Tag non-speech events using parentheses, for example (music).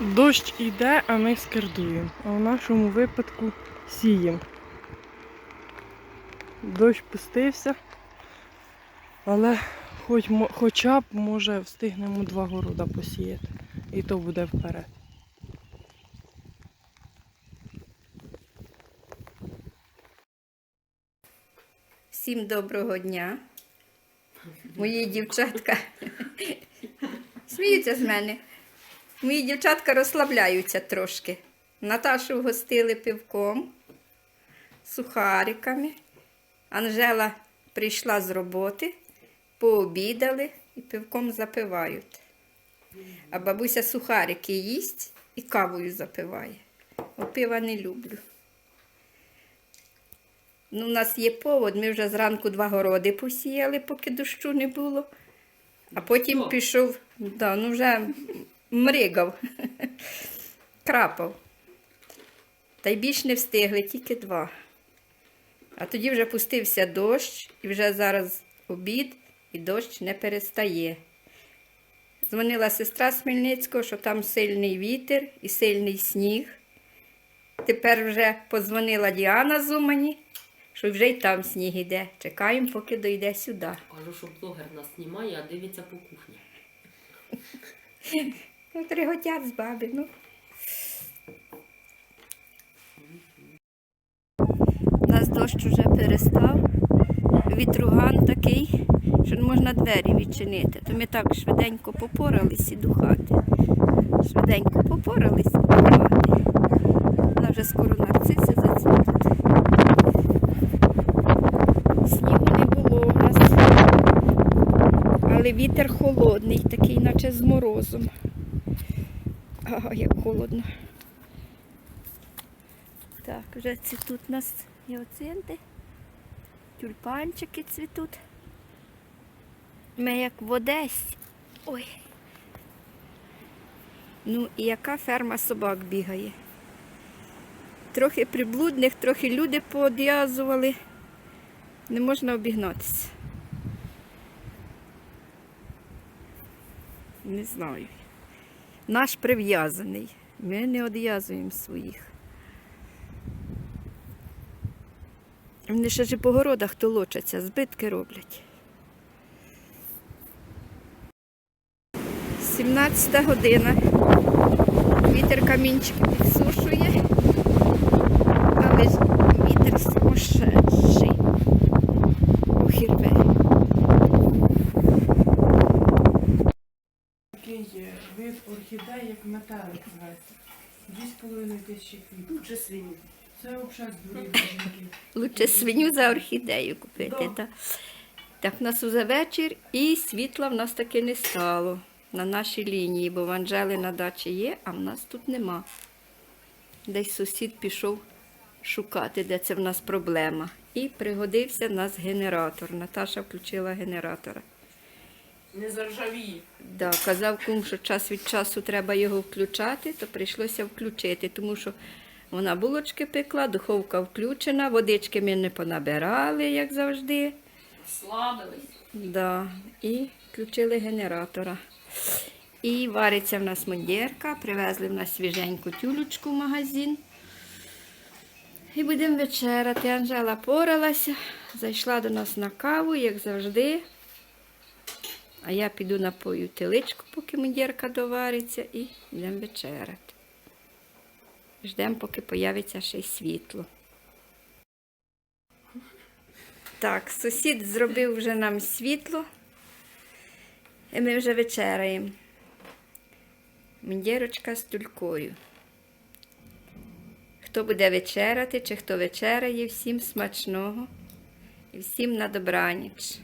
Дощ іде, а ми скердуємо. А в нашому випадку сіємо. Дощ пустився, але хоч, хоча б може встигнемо два города посіяти. І то буде вперед. Всім доброго дня. Мої дівчатка сміються з мене. Мої дівчатка розслабляються трошки. Наташу гостили пивком, сухариками. Анжела прийшла з роботи, пообідали і пивком запивають. А бабуся сухарики їсть і кавою запиває. О, пива не люблю. Ну, у нас є повод, ми вже зранку два городи посіяли, поки дощу не було. А потім пішов, да, ну вже мригав, (laughs) крапав. Та й більш не встигли, тільки два. А тоді вже пустився дощ, і вже зараз обід, і дощ не перестає. Дзвонила сестра з Хмельницького, що там сильний вітер і сильний сніг. Тепер вже подзвонила Діана з Умані, що вже й там сніг іде. Чекаємо, поки дойде сюди. Кажу, що блогер нас знімає, а дивиться по кухні. (laughs) Ну, триготять з баби, ну. У нас дощ уже перестав. Вітруган такий, що не можна двері відчинити. То ми так швиденько попорались і до хати. Швиденько попорались і до хати. Вона вже скоро нарциси зацвітуть. Снігу не було у нас. Але вітер холодний, такий, наче з морозом. Ага, як холодно. Так, вже цвітуть у нас гіоцинти, тюльпанчики цвітуть. Ми як в Одесі. Ой. Ну і яка ферма собак бігає. Трохи приблудних, трохи люди поодв'язували. Не можна обігнатися. Не знаю. Наш прив'язаний. Ми не одв'язуємо своїх. Вони ще ж по городах толочаться, збитки роблять. 17 година. Вітер камінчики підсушує, але ж вітер сумасшедший. Охірве. Такий є вид орхідей, як метелик зветься. Дві з половиною тисячі квітів. Чи свині. Це взагалі здурів жінки. Лучше свиню за орхідею купити. Да. Так, так в нас уже вечір і світла в нас таки не стало на нашій лінії, бо в Анжели на дачі є, а в нас тут нема. Десь сусід пішов шукати, де це в нас проблема. І пригодився в нас генератор. Наташа включила генератора. Не заржавіє. Да, казав кум, що час від часу треба його включати, то прийшлося включити, тому що вона булочки пекла, духовка включена, водички ми не понабирали, як завжди. Слабились. Да, і включили генератора. І вариться в нас мундірка, привезли в нас свіженьку тюлечку в магазин. І будемо вечеряти. Анжела поралася, зайшла до нас на каву, як завжди. А я піду напою теличку, поки мундірка довариться, і йдемо вечеряти. Ждемо, поки появиться ще й світло. Так, сусід зробив вже нам світло. І ми вже вечеряємо. Міндірочка з тулькою. Хто буде вечеряти, чи хто вечеряє, всім смачного і всім на добраніч.